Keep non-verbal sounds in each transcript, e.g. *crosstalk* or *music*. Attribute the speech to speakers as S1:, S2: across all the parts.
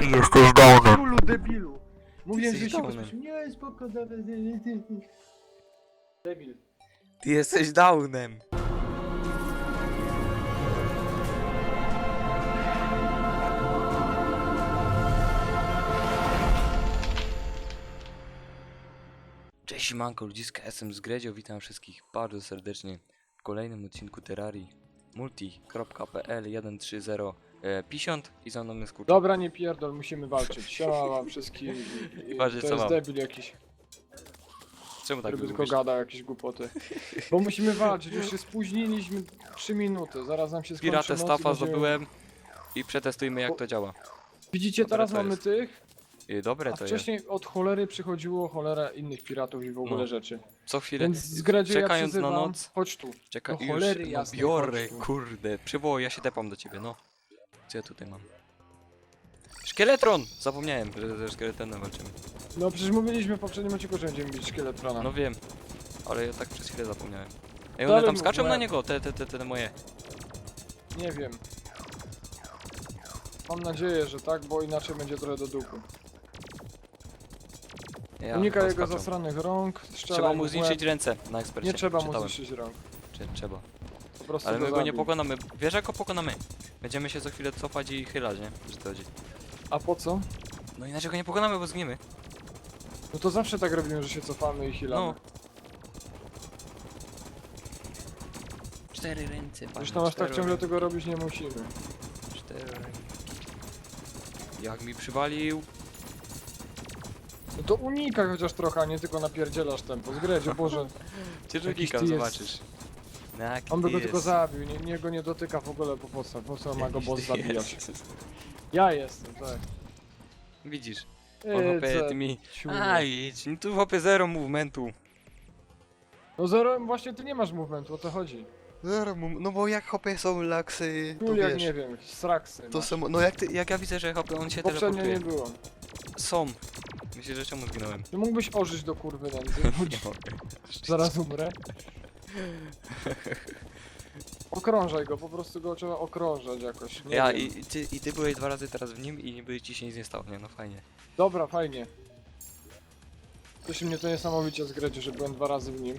S1: Ty jesteś downem.
S2: Debilu, debilu. Mówiłem, że się
S3: downem.
S2: Nie, spoko, dobra, ty, ty, ty. Debil.
S3: Ty jesteś downem. Cześć manko, ludziska, jestem z Gredzio, witam wszystkich bardzo serdecznie w kolejnym odcinku Terrarii multi.pl 130 e, 50 i za mną jest kurczę.
S2: Dobra, nie pierdol, musimy walczyć. Siema wam wszystkim. *laughs* I-
S3: Patrzcie,
S2: To
S3: co
S2: jest
S3: mam.
S2: debil jakiś,
S3: Czemu tak
S2: który tylko
S3: mówisz?
S2: gada jakieś głupoty. Bo musimy walczyć, już się spóźniliśmy 3 minuty, zaraz nam się skończy
S3: Piratę
S2: noc i
S3: Staffa
S2: będziemy-
S3: zdobyłem i przetestujmy jak to działa.
S2: Widzicie,
S3: Dobre
S2: teraz
S3: to
S2: mamy
S3: jest.
S2: tych,
S3: I dobre
S2: a
S3: to jest.
S2: wcześniej od cholery przychodziło cholera innych piratów i w ogóle
S3: No.
S2: rzeczy.
S3: Co chwilę.
S2: Więc z Gredzie ja
S3: czekając na
S2: przyzywam,
S3: noc-
S2: chodź tu.
S3: Czekaj,
S2: Do
S3: już,
S2: cholery
S3: no
S2: jasnej,
S3: biorę,
S2: chodź tu.
S3: kurde. Przywołuj, ja się tepam do ciebie, no. Co ja tutaj mam? Szkieletron! Zapomniałem, że ze szkieletem walczymy.
S2: No przecież mówiliśmy w poprzednim odcinku, że będziemy mieć szkieletrona.
S3: No wiem, ale ja tak przez chwilę zapomniałem. Ej,
S2: Dalej
S3: one tam
S2: mów,
S3: skaczą na
S2: moja-
S3: niego, te, te, te, te moje.
S2: Nie wiem. Mam nadzieję, że tak, bo inaczej będzie trochę do dupy.
S3: Ja,
S2: Unikaj
S3: chyba
S2: jego
S3: skaczą.
S2: zasranych rąk, strzelaj
S3: Trzeba mu
S2: w łeb.
S3: zniszczyć ręce na ekspercie.
S2: Nie trzeba mu
S3: Czytałem.
S2: zniszczyć rąk.
S3: Czy, trzeba.
S2: Po prostu
S3: Ale my go nie pokonamy. Wiesz jak go pokonamy? Będziemy się za chwilę cofać i chylać, nie? Że to chodzi.
S2: A po co?
S3: No inaczej go nie pokonamy, bo zgniemy.
S2: No to zawsze tak robimy, że się cofamy i healamy.
S3: No. Cztery ręce, panie,
S2: Zresztą aż tak
S3: cztery
S2: ciągle
S3: ręce.
S2: tego robić nie musimy.
S3: Cztery ręki. Jak mi przywalił.
S2: No to unikaj chociaż trochę, a nie tylko napierdzielasz tempo. Zgredzie, Boże. *laughs*
S3: Cię
S2: Jakiś ty jest-
S3: zobaczysz. No, jaki
S2: On by
S3: ty
S2: go tylko
S3: jest.
S2: zabił, nie, nie go nie dotyka w ogóle po co, po co ma go
S3: Jakiś
S2: boss
S3: ty
S2: zabijać.
S3: jest.
S2: Ja jestem, tak.
S3: Widzisz, on tymi...
S2: ciule.
S3: A idź, no tu hopie zero movementu.
S2: No zero, właśnie ty nie masz movementu, o to chodzi.
S3: Zero. No bo jak hopie są laksy, to
S2: Tu jak
S3: wiesz.
S2: nie wiem, straksy.
S3: To są... No jak, ty, jak ja widzę, że hopie, on się
S2: Poprzednio
S3: teleportuje.
S2: nie było.
S3: Są. Myślisz, że czemu zginąłem?
S2: Ty mógłbyś ożyć do kurwy nędzy.
S3: Nie mogę.
S2: Zaraz umrę. *laughs* Okrążaj go, po prostu go trzeba okrążać jakoś. Nie
S3: Ja
S2: wiem.
S3: i, i, ty, i ty byłeś dwa razy teraz w nim i niby ci się nic nie stało, nie? No fajnie.
S2: Dobra, fajnie. Cieszy mnie to niesamowicie z Gredzie, że byłem dwa razy w nim.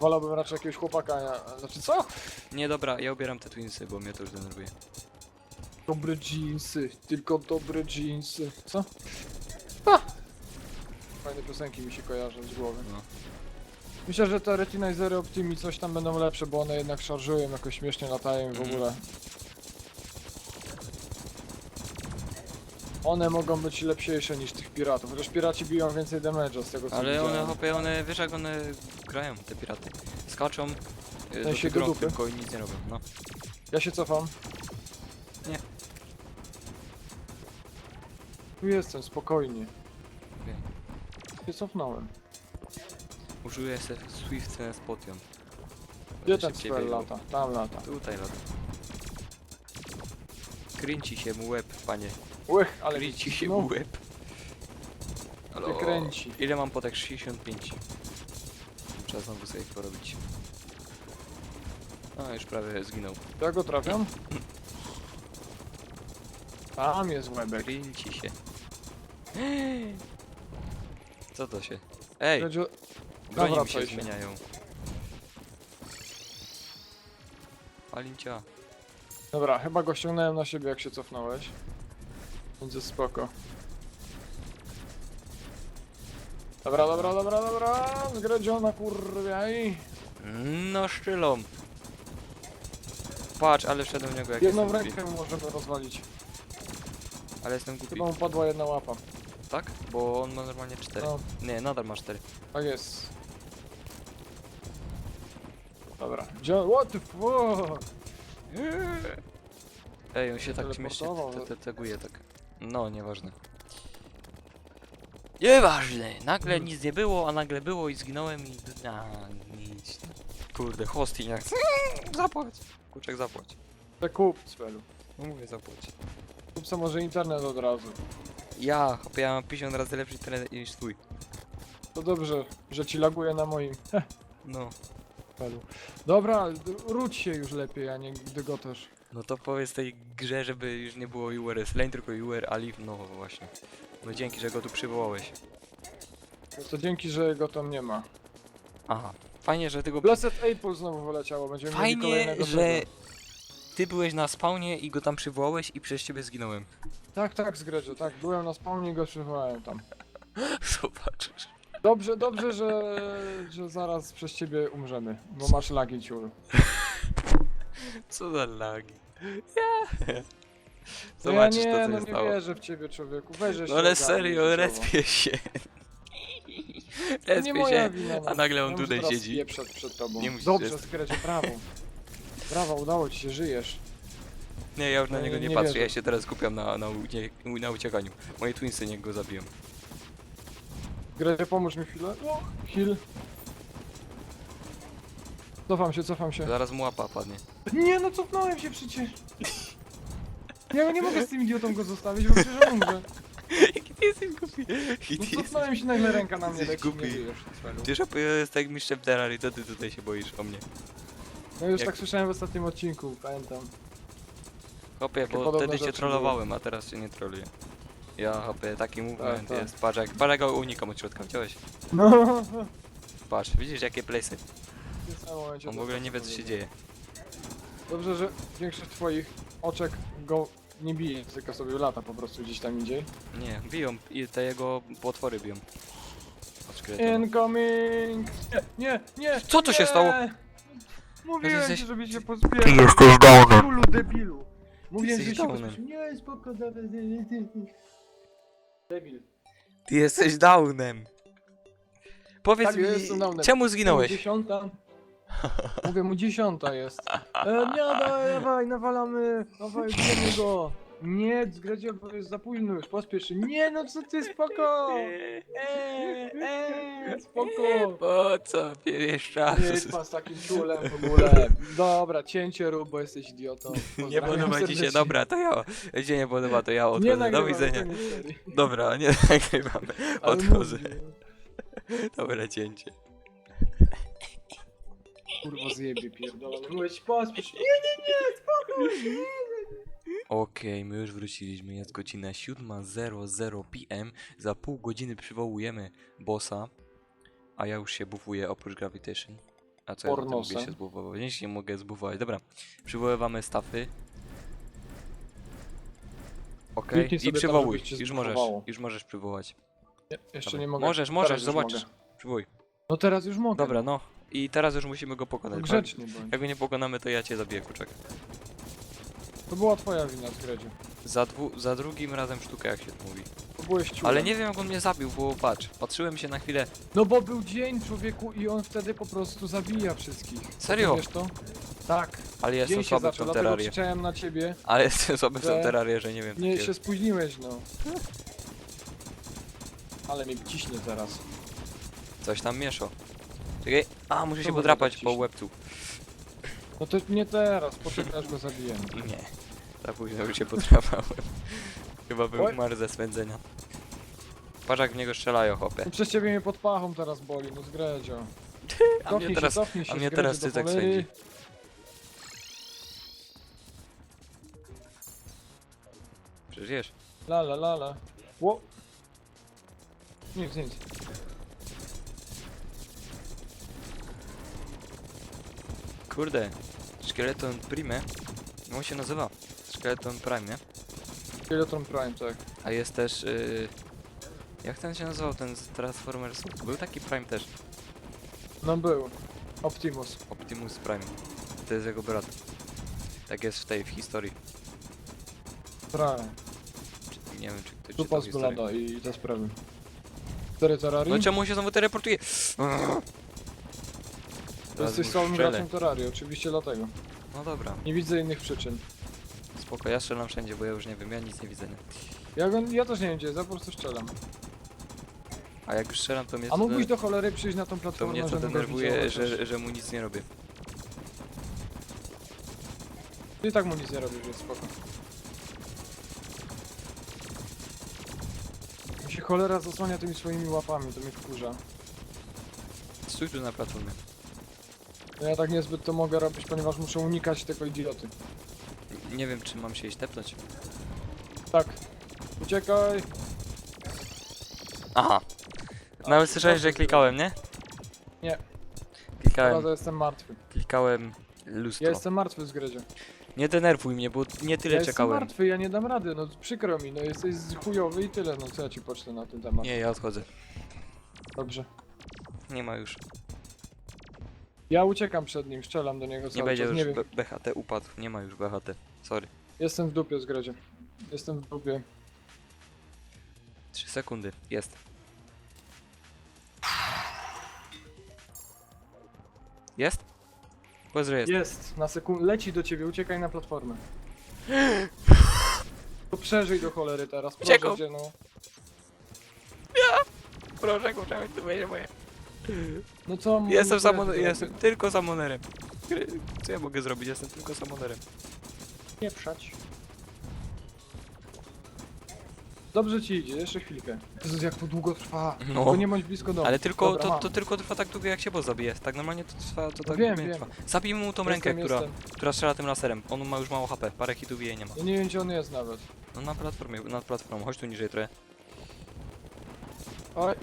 S2: Wolałbym raczej jakiegoś chłopaka, a... znaczy co?
S3: Nie, dobra, ja ubieram te twinsy, bo mnie to już denerwuje.
S2: Dobre jeansy, tylko dobre jeansy. Co? A! Fajne piosenki mi się kojarzą z głowy.
S3: No.
S2: Myślę, że te Retinizery Optimi coś tam będą lepsze, bo one jednak szarżują, jakoś śmiesznie latają i w ogóle. One mogą być lepsiejsze niż tych piratów, chociaż piraci biją więcej damage'a z tego co
S3: Ale one,
S2: widziałem.
S3: hopie, one, wiesz jak one grają, te piraty. Skaczą y, do
S2: się do dupy.
S3: tylko i nic nie robią, no.
S2: Ja się cofam.
S3: Nie.
S2: Tu jestem, spokojnie.
S3: Wiem.
S2: Się cofnąłem.
S3: Użyję se Swift Sense Potion.
S2: Gdzie ten
S3: szybciej
S2: spell
S3: biegł.
S2: lata? Tam lata.
S3: Tutaj lata. Kręci się mu łeb, panie.
S2: Łych, ale
S3: Kręci się
S2: no,
S3: mu łeb.
S2: się kręci.
S3: Ile mam potek? 65. Trzeba znowu sobie porobić. A, już prawie zginął.
S2: Ja go trafiam? Tam jest łebek.
S3: Kręci się. *gasps* Co to się? Ej,
S2: Będzie-
S3: broni mi się zmieniają. Palincia.
S2: Dobra, chyba go ściągnąłem na siebie jak się cofnąłeś. Jest spoko. Dobra, dobra, dobra, dobra. Zgradziona kurwiaj.
S3: No szczylą. Patrz, ale wszedłem w niego jak
S2: Jedną
S3: jestem głupi.
S2: rękę możemy rozwalić.
S3: Ale jestem głupi.
S2: Chyba mu padła jedna łapa.
S3: Tak? Bo on ma normalnie 4.
S2: No,
S3: Nie, nadal ma 4.
S2: tak jest. Dobra. Gdzie... What the fuck?
S3: Ej, on się tak śmiesznie
S2: Teleportował,
S3: te-
S2: no.
S3: te- teguje tak. No, nieważne. Nieważne! Nagle
S2: Hmm.
S3: nic nie było, a nagle było i zginąłem i... A, nic. Kurde, hosting *laughs* jak... Zapłać! Kurczek, zapłać.
S2: Te kup, Spelu.
S3: No mówię, zapłać.
S2: Kup se może internet od razu.
S3: Ja, hopie, ja mam 50 razy lepszy internet niż twój.
S2: To dobrze, że ci laguje na moim
S3: No.
S2: Dobra, róć się już lepiej, a nie dygotasz.
S3: No to powiedz tej grze, żeby już nie było Were Slain, tylko Were Alive, no właśnie. No dzięki, że go tu przywołałeś.
S2: No to dzięki, że go tam nie ma.
S3: Aha, fajnie, że ty go...
S2: Blessed April znowu wyleciało, będziemy mieli
S3: Fajnie,
S2: kolejnego
S3: że
S2: tego.
S3: ty byłeś na spawnie i go tam przywołałeś i przez ciebie zginąłem.
S2: Tak, tak, Zgredzie, tak. Byłem na spawnie i go przywołałem tam. *laughs*
S3: Zobaczysz.
S2: Dobrze, dobrze, że, że zaraz przez ciebie umrzemy, bo masz lagi ciul.
S3: Co za lagi. Ja.
S2: No ja
S3: Zobaczysz
S2: nie,
S3: to, co
S2: no
S3: się
S2: nie
S3: stało.
S2: wierzę w ciebie, człowieku. Weź, że się
S3: No ale
S2: ogarnij
S3: serio,
S2: życiowo.
S3: respię się.
S2: To nie
S3: Respię
S2: moja
S3: się,
S2: wina. no.
S3: a nagle on
S2: Ja muszę
S3: tutaj
S2: teraz
S3: siedzi.
S2: przed tobą.
S3: Nie musisz
S2: Dobrze,
S3: jest.
S2: Zgredzie, brawo. Brawo, udało ci się, żyjesz.
S3: Nie, ja już na
S2: No,
S3: niego nie,
S2: nie
S3: patrzę,
S2: wierzę.
S3: ja się teraz skupiam na, na, ucie na uciekaniu. Moje twinsy niech go zabiją.
S2: Zgredzie, pomóż mi chwilę. O, heal. Cofam się, cofam się.
S3: Zaraz mu łapa padnie.
S2: Nie, no cofnąłem się przecież. Ja nie mogę z tym idiotą go zostawić, bo przecież on umrze. *laughs*
S3: Jaki ty jesteś głupi.
S2: No
S3: ty jesteś...
S2: cofnąłem się, nagle ręka na mnie
S3: Jesteś
S2: leci, nie
S3: głupi.
S2: żyjesz. Cfelu.
S3: Wiesz, a jest tak mistrzem Terrarii, to ty tutaj się boisz o mnie.
S2: No już
S3: Jak-
S2: tak słyszałem w ostatnim odcinku, pamiętam.
S3: Hopie, bo
S2: podobne
S3: wtedy cię
S2: rzeczy
S3: trollowałem, a teraz cię nie trolluję. Ja hopie, taki movement
S2: tak.
S3: jest. Patrz jak, patrz jak go unikam od środka, widziałeś?
S2: No.
S3: Patrz, widzisz jakie playsy?
S2: W tym samym momencie
S3: On w
S2: to
S3: ogóle
S2: tak
S3: nie wie co się dzieje.
S2: Dobrze, że większość twoich oczek go nie bije, tylko sobie lata po prostu gdzieś tam indziej.
S3: Nie, biją i te jego potwory biją. Od.
S2: Incoming! Nie, nie, nie!
S3: Co tu się stało?
S2: Mówiłem
S3: Jesteś-
S2: ci, żeby się pozbierać.
S3: Ty jesteś downem.
S2: Królu debilu! Mówiłem,
S3: jesteś
S2: że się
S3: downem.
S2: pozbierać. Nie, spoko, dawaj, nie, nie, nie. Debil.
S3: Ty jesteś downem. Powiedz
S2: Tak,
S3: mi,
S2: ja jestem downem.
S3: czemu zginąłeś?
S2: Dziesiąta. *laughs* Mówię mu dziesiąta jest. E, nie, dawaj, dawaj, nawalamy. Dawaj, bijemy go. Nie, zgradzie, bo jest za późno już, pospiesz się. Nie, no co ty, spoko. Eee, *laughs* eee, spoko.
S3: Po co czas?
S2: Nie jest pan z takim czulem w ogóle. Dobra, cięcie rób, bo jesteś idiotą.
S3: Nie
S2: Pozdrawiam
S3: podoba ci się,
S2: serdecznie.
S3: dobra, to ja. Się nie podoba, to ja
S2: Nie
S3: odchodzę. Do
S2: nagrywam,
S3: widzenia.
S2: koniec serii.
S3: Dobra, nie *laughs* nagrywamy.
S2: Ale
S3: Odchodzę.
S2: mówię.
S3: Dobra, cięcie.
S2: Kurwa zjebie pierdolony. Mówię ci, pospiesz. Nie, nie, nie, spokój. *laughs*
S3: Okej, my już wróciliśmy, jest godzina 7.00 pm. Za pół godziny przywołujemy bossa. A ja już się bufuję oprócz gravitation. A co ja
S2: Pornosem.
S3: mogę się zbufować? Nic nie mogę zbufować. Dobra, przywoływamy stafy. Okej,
S2: Kliknij
S3: i
S2: sobie tam,
S3: przywołuj.
S2: żeby cię
S3: Już możesz,
S2: zbufowało.
S3: już możesz przywołać.
S2: Nie, jeszcze
S3: Dobra.
S2: nie mogę.
S3: Możesz,
S2: Teraz
S3: możesz,
S2: już
S3: zobaczysz.
S2: mogę.
S3: Przywołuj.
S2: No teraz już mogę.
S3: Dobra, no. I teraz już musimy go
S2: No
S3: pokonać. tak?
S2: grzecznie bądź.
S3: Jak go nie pokonamy, to ja cię zabiję, kurczak.
S2: To była twoja wina, Zgredzie.
S3: Za, dwu, za drugim razem sztukę, jak się to mówi.
S2: To byłeś ciulem.
S3: Ale nie wiem, jak on mnie zabił, bo patrz, patrzyłem się na chwilę.
S2: No bo był dzień, człowieku, i on wtedy po prostu zabija wszystkich.
S3: Serio?
S2: Wiesz to? Tak.
S3: Ale ja
S2: dzień
S3: jestem
S2: się
S3: słaby w
S2: zaczął,
S3: tą
S2: dlatego
S3: terrarię.
S2: krzyczałem na ciebie.
S3: Ale jestem słaby w tą
S2: że
S3: terrarię, że nie wiem
S2: Nie, się spóźniłeś, no. Ale mnie ciśnie teraz.
S3: Coś tam mieszo. Czekaj. A, muszę się podrapać po
S2: ciśnie?
S3: łebcu.
S2: No to nie teraz, poczekasz go zabiję.
S3: Nie. Za późno już się podrapałem. *laughs* Chyba bym
S2: Oj.
S3: umarł ze swędzenia. Patrz jak w niego strzelają.
S2: No przez ciebie mnie pod pachą teraz boli, no Zgredzio. *laughs*
S3: A
S2: Cofnij
S3: mnie
S2: się,
S3: teraz,
S2: cofnij się,
S3: a mnie
S2: Zgredzio,
S3: teraz
S2: do
S3: ty tak
S2: cholery.
S3: swędzi. Przeżyjesz.
S2: La la la la. Ło. Nic, nic.
S3: Kurde. Szkieleton Prime. No on się nazywa. Szkieleton Prime, nie?
S2: Skeleton Prime, tak.
S3: A jest też. Yy... Jak ten się nazywał, ten z Transformersów? Był taki Prime też.
S2: No był. Optimus.
S3: Optimus Prime. To jest jego brat. Tak jest w tej w historii.
S2: Prime.
S3: Czy- Nie wiem, czy ktoś
S2: Tupa
S3: czytał
S2: z
S3: historię.
S2: Blada i te sprawy. Cztery Terrarii?
S3: No czemu się znowu teleportuje?
S2: To
S3: Teraz
S2: jesteś
S3: mu
S2: słabym
S3: strzelę.
S2: graczem Terrarii, oczywiście dlatego.
S3: No dobra,
S2: Nie widzę innych przyczyn.
S3: Spoko, ja strzelam wszędzie, bo ja już nie wiem, ja nic nie widzę, nie?
S2: Ja, go, ja też nie wiem gdzie jest, ja po prostu strzelam.
S3: A jak już strzelam, to mnie
S2: A
S3: to,
S2: mógłbyś do cholery przyjść na tą
S3: to
S2: platformę,
S3: mnie to
S2: żebym go
S3: denerwuje,
S2: widział
S3: że,
S2: chociaż.
S3: że mu nic nie robię.
S2: Ty i tak mu nic nie robisz, więc spoko. Mi się cholera zasłania tymi swoimi łapami, to mnie wkurza.
S3: Stój tu na platformie.
S2: No ja tak niezbyt to mogę robić, ponieważ muszę unikać tego idioty.
S3: Nie wiem, czy mam się iść tepnąć.
S2: Tak. Uciekaj.
S3: Aha. Nawet słyszałeś, że klikałem, nie?
S2: Nie.
S3: Klikałem,
S2: Teraz jestem martwy.
S3: klikałem lustro.
S2: Ja jestem martwy z Gredzie.
S3: Nie denerwuj mnie, bo nie tyle
S2: ja jestem
S3: czekałem.
S2: martwy, ja nie dam rady, no przykro mi, no jesteś chujowy i tyle, no co ja ci pocznę na ten temat.
S3: Nie, ja odchodzę.
S2: Dobrze.
S3: Nie ma już.
S2: Ja uciekam przed nim, strzelam do niego
S3: Nie
S2: cały
S3: będzie
S2: czas,
S3: już
S2: nie wiem.
S3: B- BHT upadł. Nie ma już BHT. Sorry.
S2: Jestem w dupie z Gredzie. Jestem w dupie.
S3: 3 sekundy. Jest. Jest? Powiedz, że jest.
S2: Jest, na sekundę, leci do ciebie, uciekaj na platformę. To przeżyj do cholery teraz, proszę
S3: Uciekam.
S2: cię, no.
S3: Proszę, kurczę, to będzie moje.
S2: No co mu-
S3: Jestem,
S2: co ja
S3: samon- jestem tylko samonerem. Gry- Co ja mogę zrobić? Jestem tylko samonerem.
S2: Nie przać. Dobrze ci idzie, jeszcze chwilkę. Jezus, jak to długo trwa.
S3: No.
S2: Tylko nie bądź blisko domu.
S3: Ale tylko,
S2: Dobra,
S3: to,
S2: mam.
S3: to tylko trwa tak długo jak się boss zabije. Tak normalnie to trwa, to tak
S2: wiem,
S3: długo nie
S2: wiem.
S3: trwa. Zabijmy mu tą
S2: Jestem,
S3: rękę, która,
S2: jestem.
S3: która strzela tym laserem. On ma już mało HP, parę hitów jej nie ma.
S2: Ja nie wiem gdzie on jest nawet.
S3: No na platformie, nad platformą, chodź tu niżej trochę.
S2: Oj.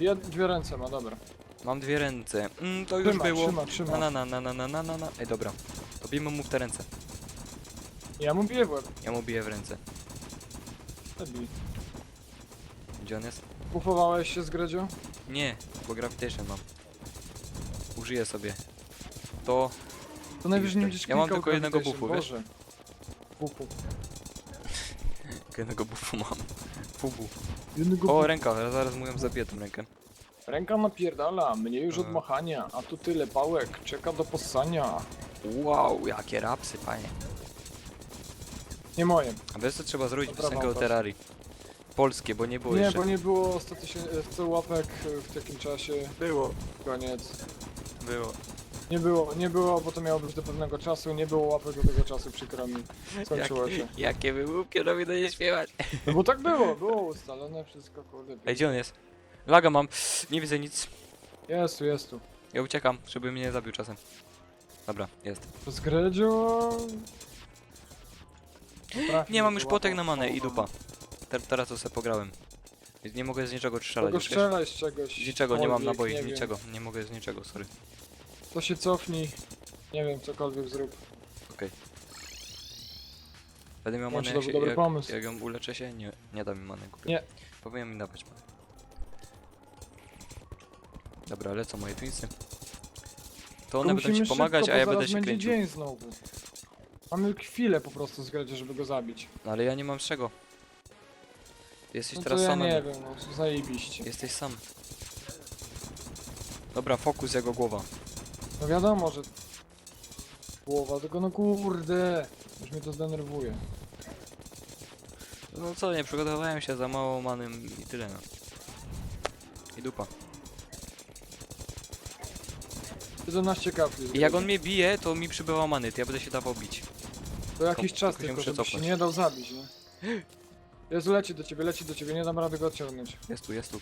S2: Jed, dwie ręce ma, dobra.
S3: Mam dwie ręce. Mm, to już
S2: Trzyma,
S3: było.
S2: trzyma, trzyma.
S3: Na na na na na na na na. Ej dobra. To bijmy mu w te ręce.
S2: Ja mu biję w łeb.
S3: Ja mu biję w ręce.
S2: Zabij.
S3: Gdzie on jest?
S2: Bufowałeś się z Gredzią?
S3: Nie, bo gravitation mam. Użyję sobie. To.
S2: To najwyżej nie
S3: tak.
S2: będziesz
S3: Ja mam
S2: klikał
S3: tylko jednego
S2: gravitation,
S3: buffu, wiesz?
S2: Boże. Buffu. *laughs*
S3: Jednego buffu mam. Fubu.
S2: Jednego
S3: O, ręka, zaraz mu ją zabiję tą rękę.
S2: Ręka napierdala, mnie już od
S3: E.
S2: machania, a tu tyle pałek, czeka do possania.
S3: Wow, jakie rapsy, panie.
S2: Nie moje.
S3: A wiesz co trzeba zrobić
S2: Dobra,
S3: piosenkę o Terrarii? Polskie, bo nie było
S2: Nie,
S3: jeszcze.
S2: bo nie było 100 tysięcy 100 łapek w takim czasie,
S3: Było.
S2: koniec.
S3: Było.
S2: Nie było, nie było, bo to miało być do pewnego czasu, nie było łapek do tego czasu, przykro mi. Skończyło się.
S3: Jakie wymówki robi do nie śpiewać.
S2: No bo tak było, było ustalone wszystko, kurde.
S3: Ej, gdzie on jest? Laga mam. Nie widzę nic.
S2: Jest tu, jest tu.
S3: Ja uciekam, żeby mnie nie zabił czasem. Dobra, jest.
S2: Z
S3: Nie mam już
S2: łapał.
S3: potek na manę i dupa. Te, teraz to sobie pograłem. Nie mogę z niczego strzelać.
S2: Tego
S3: już, wiesz?
S2: strzelaj z czegoś.
S3: Z niczego, nie mam
S2: cokolwiek,
S3: naboi,
S2: nie wiem.
S3: niczego. Nie mogę z niczego, sorry.
S2: To się cofnij. Nie wiem, cokolwiek zrób.
S3: Okej. Będę miał manę,
S2: to
S3: jak,
S2: był
S3: się,
S2: dobry
S3: jak,
S2: pomysł.
S3: jak ją uleczę się? Nie, nie da mi many. Kupię.
S2: Nie.
S3: Powinien mi dawać manę. Dobra, lecą moje twinsy. To one
S2: Tylko
S3: będą
S2: musimy
S3: ci pomagać,
S2: szybko,
S3: a ja będę
S2: zaraz
S3: się
S2: będzie
S3: kręcił.
S2: dzień znowu. Mamy chwilę po prostu z Gredzie, żeby go zabić.
S3: No ale ja nie mam z czego. Jesteś
S2: No to
S3: teraz
S2: ja nie wiem, no zajebiście.
S3: Jesteś sam. Dobra, fokus jego głowa.
S2: No wiadomo, że... Głowa, tylko no kurde. Już mnie to zdenerwuje.
S3: No co, nie przygotowałem się za mało manym i tyle no. I dupa.
S2: 11 kapli.
S3: I jak on mnie bije, to mi przybywa many, to ja będę się dawał bić.
S2: To jakiś czas
S3: tylko muszę
S2: żeby się
S3: cofnąć.
S2: nie dał zabić, nie? Jezu, leci do ciebie, leci do ciebie, nie dam rady go odciągnąć.
S3: Jest tu, jest tu.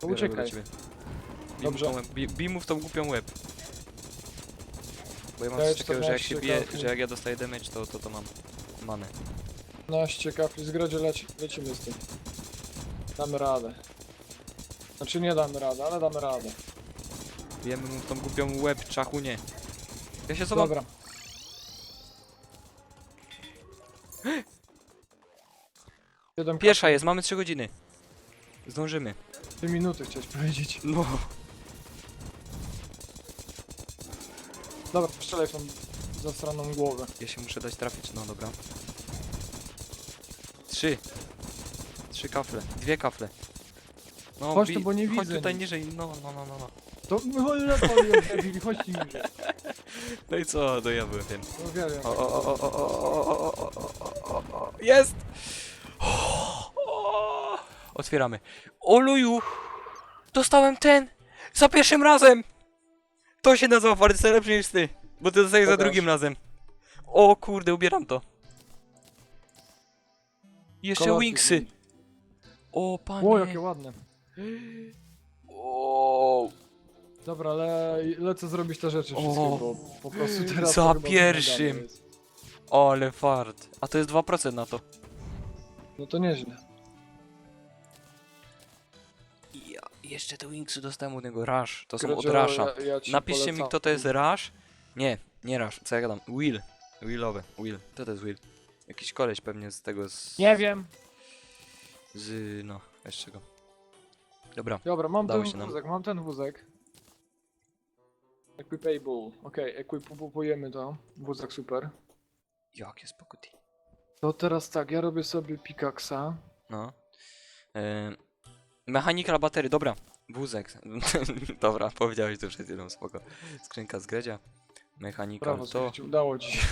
S2: To
S3: Biorę go do
S2: uciekaj.
S3: ciebie. Bij
S2: Dobrze.
S3: Tą łeb, bij, bij mu w tą głupią łeb. Bo ja mam
S2: Daję
S3: coś takiego, że jak się
S2: 14
S3: bije, że jak ja dostaję damage, to, to, to mam manę.
S2: 15 kapli, z Gredzie leci, lecimy z tym. Damy radę. Znaczy nie damy rady, ale damy radę.
S3: Bijemy mu w tą głupią łeb, czachunie. Ja się zobacz.
S2: Dobra. Siedem
S3: Pierwsza jest, mamy 3 godziny. Zdążymy.
S2: kapli, minuty chciałeś powiedzieć.
S3: No.
S2: Dobra, strzelaj w tą zastraną głowę.
S3: Ja się muszę dać trafić, no dobra. Trzy. Trzy kafle. Dwie kafle. No,
S2: Chodź tu, bo nie
S3: chodź
S2: widzę
S3: tutaj
S2: nic.
S3: niżej, no, no, no, no. no.
S2: To chodź lepiej, chodź ci niżej.
S3: No i co, no ja byłem tym.
S2: No wiem,
S3: O, o, o, o, o, o, o, o, o, o, o, Jest! Otwieramy. Oluju! Dostałem ten! Za pierwszym razem! To się nazywa bardzo lepszy niż ty. Bo ty dostajesz za
S2: Pokaż.
S3: drugim razem. O kurde, ubieram to. Jeszcze
S2: Kolorki
S3: wingsy. O panie.
S2: O, jakie ładne.
S3: O,
S2: Dobra, ale lecę zrobić te rzeczy wszystkie,
S3: O,
S2: bo po prostu teraz
S3: za
S2: to chyba
S3: pierwszym.
S2: wymagane jest.
S3: O, ale fart. A to jest 2% na to.
S2: No to nieźle.
S3: Jeszcze te Wingsy dostałem od niego. Rush. To są od
S2: Gredzio,
S3: Rusha.
S2: ja- ja ci
S3: Napiszcie mi,
S2: polecam.
S3: kto to jest Rush. Nie, nie Rush. Co ja gadam? Will. Willowy. Will. Kto to jest Will? Jakiś koleś pewnie z tego z...
S2: Nie wiem.
S3: Z... no, jeszcze go. Dobra.
S2: Dobra, mam
S3: Udało
S2: ten
S3: nam.
S2: wózek, mam ten wózek. Equipable. Okej, equipujemy to. Wózek super.
S3: Jakie spokój.
S2: To teraz tak, ja robię sobie pickaxa.
S3: No. E, mechanikal batery, dobra. Wózek. *laughs* dobra, powiedziałeś to przed chwilą, spoko. Skrzynka z gredzia. Mechanikal
S2: Brawo,
S3: to...
S2: to... udało ci się.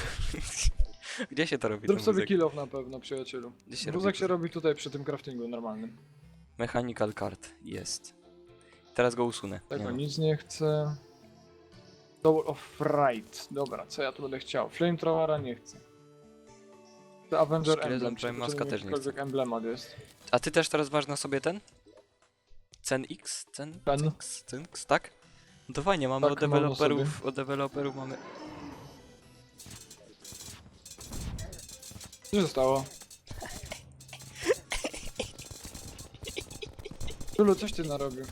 S2: *laughs*
S3: Gdzie się to robi
S2: Zrób
S3: ten
S2: sobie
S3: wózek?
S2: kill off na pewno, przyjacielu.
S3: Gdzie się
S2: Wózek
S3: robi
S2: się robi tutaj przy tym craftingu normalnym.
S3: Mechanical card. Jest. Teraz go usunę.
S2: Tego
S3: ma.
S2: nic nie chcę. Soul of Right. Dobra, co ja tu będę chciał? Flamethrowera nie chcę. To Avenger
S3: Skeleton
S2: Emblem.
S3: Prime Maska też nie
S2: jakikolwiek emblemat jest.
S3: A ty też teraz masz na sobie ten? Cen X? Cen?
S2: Ten.
S3: X? Cen X, tak? No to fajnie, mamy
S2: Tak,
S3: od
S2: mam na
S3: deweloperów, od deweloperów mamy...
S2: Co się stało? Tulu, coś ty narobił.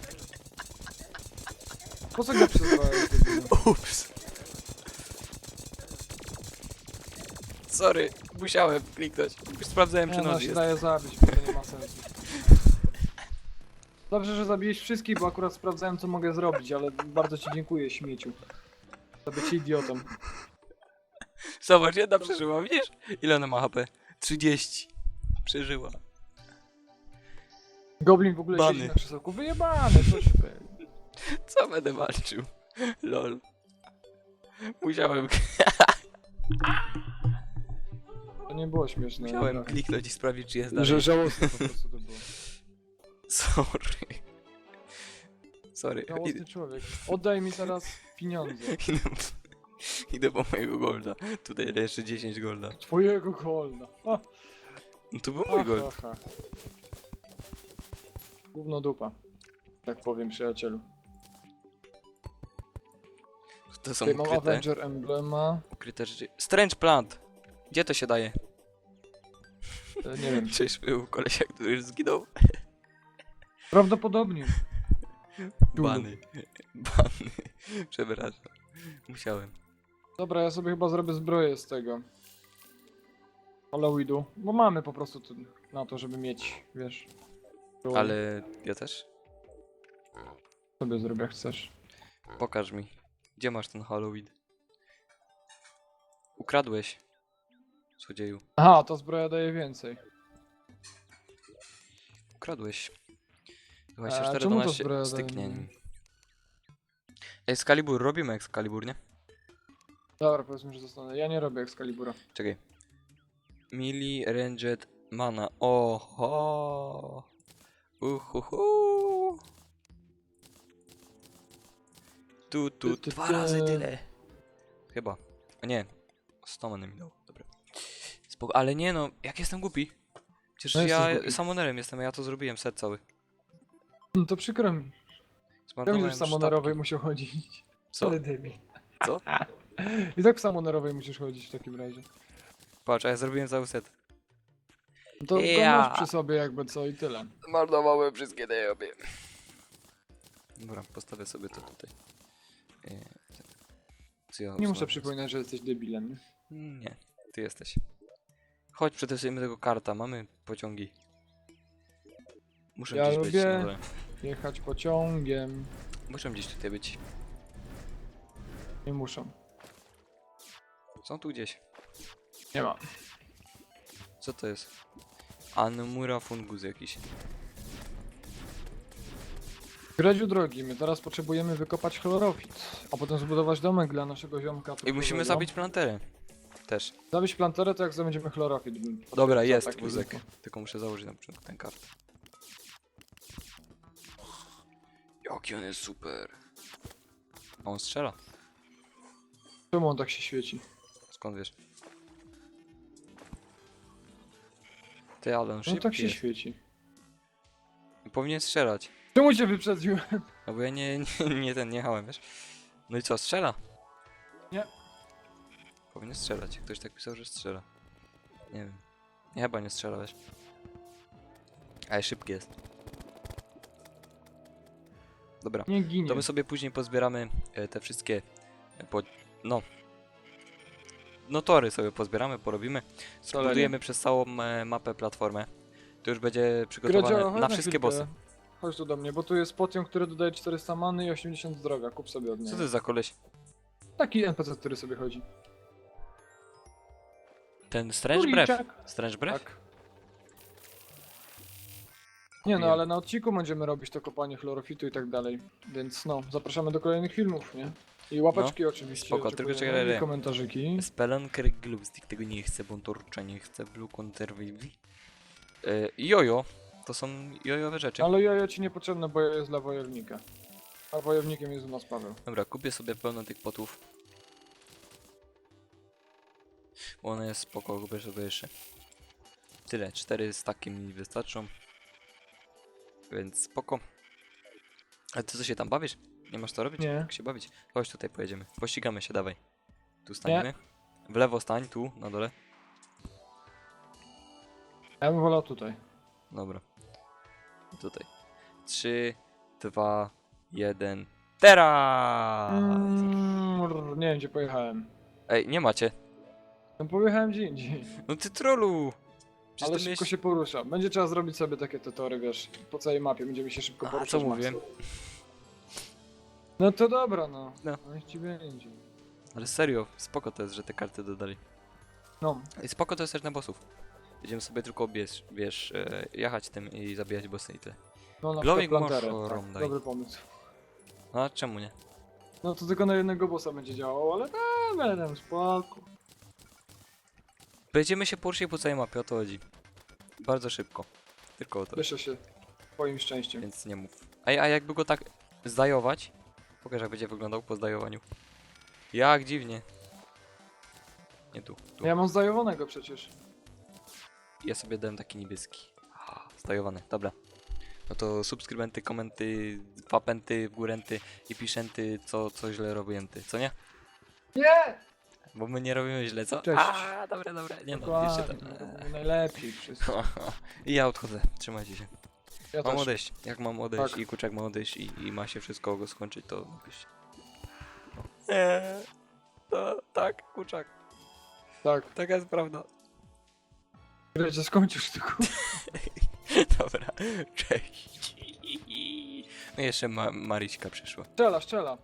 S2: Po co go przyzwałeś?
S3: Ups. Sorry, musiałem kliknąć. Sprawdzałem, czy
S2: Nie, no
S3: noż
S2: się
S3: jest.
S2: daje zabić, bo to nie ma sensu. Dobrze, że zabiłeś wszystkich, bo akurat sprawdzałem co mogę zrobić, ale bardzo ci dziękuję, śmieciu. To być idiotą.
S3: Zobacz, jedna przeżyła, widzisz? Ile ona ma HP? 30. Przeżyła.
S2: Goblin w ogóle
S3: Bany.
S2: siedzi na krzesełku. Wyjebane, coś.
S3: Co będę walczył? Lol. Musiałem,
S2: To nie było śmieszne.
S3: musiałem kliknąć i sprawdzić, czy jest dalej.
S2: Że żałosne po prostu to było. *laughs*
S3: Sorry. Sorry.
S2: Żałosny człowiek. Oddaj mi teraz pieniądze. *laughs*
S3: idę, idę po mojego golda. Tutaj jeszcze 10 golda.
S2: Twojego golda. Ha,
S3: No to był mój gold.
S2: ha. Gówno dupa. Tak powiem, przyjacielu.
S3: To są
S2: Tutaj mam
S3: ukryte,
S2: Avenger Emblema.
S3: ukryte rzeczy. Strange plant! Gdzie to się daje?
S2: E, Nie wiem. *laughs*
S3: Cześć, był kolesia, który już zginął.
S2: Prawdopodobnie.
S3: Bany. Bany. *laughs* Przepraszam. Musiałem.
S2: Dobra, ja sobie chyba zrobię zbroję z tego. Halloweenu. Bo mamy po prostu to, na to, żeby mieć, wiesz. To
S3: Ale ja też?
S2: Sobie zrobię, jak chcesz.
S3: Pokaż mi. Gdzie masz ten Halloween? Ukradłeś. Złodzieju.
S2: Aha, ta zbroja daje więcej.
S3: Ukradłeś.
S2: A
S3: 24,
S2: czemu to
S3: 12
S2: zbroja daje
S3: styknień.
S2: mniej?
S3: Excalibur, robimy Excalibur, nie?
S2: Dobra, powiedzmy, że zostanę. Ja nie robię Excalibura.
S3: Czekaj. Mili Ranged Mana. Oho. Uhuhu. Tu, tu,
S2: Ty, ty,
S3: dwa
S2: ty.
S3: razy tyle. Chyba. A nie. 100 many mi dał. Dobra. Spoko. Ale nie no, jak jestem głupi. Przecież
S2: No jesteś
S3: ja
S2: głupi.
S3: samonerem jestem, a ja to zrobiłem set cały.
S2: No to przykro mi.
S3: Zmarnowałem
S2: będziesz w samonerowej
S3: sztabki.
S2: musiał chodzić.
S3: Co?
S2: Ale debil.
S3: Co?
S2: I tak w samonerowej musisz chodzić w takim razie.
S3: Patrz, a ja zrobiłem cały set.
S2: No To,
S3: Ja.
S2: masz przy sobie jakby co i tyle.
S3: Zmarnowałem wszystkie dejoby. Dobra, postawię sobie to tutaj. Tak. Co ja
S2: Nie muszę
S3: ustawię?
S2: przypominać, że jesteś debilem. nie?
S3: Nie, ty jesteś. Chodź, przetestujemy tego karta, mamy pociągi. Muszą
S2: Ja
S3: gdzieś być.
S2: lubię-. Jechać pociągiem.
S3: Muszą gdzieś tutaj być.
S2: Nie muszą.
S3: Są tu gdzieś.
S2: Nie ma.
S3: Co to jest? Anmura fungus jakiś.
S2: Gredziu drogi, my teraz potrzebujemy wykopać chlorofit, a potem zbudować domek dla naszego ziomka.
S3: I musimy zabić planterę. Też.
S2: Zabić planterę, to jak zdobędziemy chlorofit.
S3: Dobra, jest
S2: takie
S3: wózek. Tylko muszę założyć na początku ten kart. Jaki on jest super. A on strzela?
S2: Czemu on tak się świeci?
S3: Skąd wiesz? Ty, ale on
S2: No
S3: szybki
S2: tak się
S3: jest.
S2: świeci.
S3: Powinien strzelać.
S2: Czemu cię wyprzedziłem? *laughs*
S3: No bo ja nie, nie, nie ten, nie jechałem, wiesz? No i co, strzela?
S2: Nie.
S3: Powinien strzelać. Ktoś tak pisał, że strzela. Nie wiem. Nie, chyba nie strzela, wiesz. Ale szybki jest. Dobra.
S2: Nie ginie.
S3: To my sobie później pozbieramy e, te wszystkie e, po, no no tory sobie pozbieramy, porobimy. Zbudujemy przez całą e, mapę platformę. To już będzie przygotowane
S2: Gredzio, chodź
S3: na wszystkie
S2: chwilkę.
S3: bossy.
S2: Chodź tu do mnie, bo tu jest pociąg, który dodaje 400 many i 80 zdrowia. Kup sobie od
S3: Co
S2: niego.
S3: to jest za koleś?
S2: Taki NPC, który sobie chodzi.
S3: Ten Strange Breath? Strange Breath?
S2: Tak. Nie no, ale na odcinku będziemy robić to kopanie chlorofitu i tak dalej. Więc no, zapraszamy do kolejnych filmów, nie? I łapeczki oczywiście.
S3: No, spoko, tylko
S2: oczekujemy,
S3: czekaj,
S2: i
S3: czekaj.
S2: komentarzyki.
S3: Spelunker Glowstick tego nie chcę, Bontorcza nie chcę, Blue Conservative. Jojo, to są jojowe rzeczy.
S2: Ale jojo ci niepotrzebne, bo jest dla wojownika. A wojownikiem jest u nas Paweł.
S3: Dobra, kupię sobie pełno tych potów. Bo one jest spoko, kupię sobie jeszcze. Tyle, cztery staki mi wystarczą. Więc spoko. Ale ty co się tam bawisz? Nie masz to robić?
S2: Nie.
S3: Jak się bawić? Chodź tutaj pojedziemy. Pościgamy się, dawaj. Tu staniemy. W lewo stań, tu, na dole.
S2: Ja bym wolał tutaj.
S3: Dobra. Tutaj. Trzy, dwa, jeden. Teraz!
S2: Mm, nie wiem gdzie pojechałem.
S3: Ej, nie macie.
S2: No pojechałem gdzie indziej.
S3: No ty trollu! Przecież
S2: Ale
S3: ty
S2: szybko się porusza. Będzie trzeba zrobić sobie takie te tory, wiesz, po całej mapie. Będziemy się szybko
S3: A,
S2: poruszać.
S3: co
S2: Max.
S3: mówiłem?
S2: No to dobra, no.
S3: No.
S2: No. Niech ci będzie.
S3: Ale serio, spoko to jest, że te karty dodali.
S2: No,
S3: I spoko to jest też na bossów. Będziemy sobie tylko, wiesz, wiesz e, jechać tym i zabijać bossy i tyle.
S2: no na
S3: Glowing
S2: przykład planterę.
S3: Mushroom
S2: Tak,
S3: daj.
S2: dobry pomysł.
S3: No a czemu nie?
S2: No to tylko na jednego bossa będzie działało, ale tam będę spoko.
S3: Będziemy się poruszać po całej mapie, o to chodzi. Bardzo szybko. Tylko o to.
S2: Cieszę się twoim szczęściem.
S3: Więc nie mów. A, a jakby go tak zdajować? Pokaż jak będzie wyglądał po zdajowaniu. Jak dziwnie. Nie tu, tu.
S2: Ja mam zdajowanego przecież.
S3: Ja sobie dałem taki niebieski. Zdajowany, dobra. No to subskrybenty, komenty, wapenty, górenty i piszęty, co, co źle robięty, co nie?
S2: Nie!
S3: Bo my nie robimy źle, co?
S2: Cześć.
S3: A, dobra, dobra, nie no, jeszcze tam.
S2: Dokładnie, Najlepiej wszystko. *laughs*
S3: I ja odchodzę, trzymajcie się.
S2: Ja
S3: Mam
S2: też.
S3: odejść, jak mam odejść
S2: Tak.
S3: i kurczak ma odejść i, i ma się wszystko go skończyć, to napiszcie. Nie, to tak, kurczak,
S2: Tak.
S3: taka jest prawda.
S2: Grecie, skończysz tylko. *laughs*
S3: Dobra, cześć. No i jeszcze ma Maryśka przyszła.
S2: Strzela, strzela.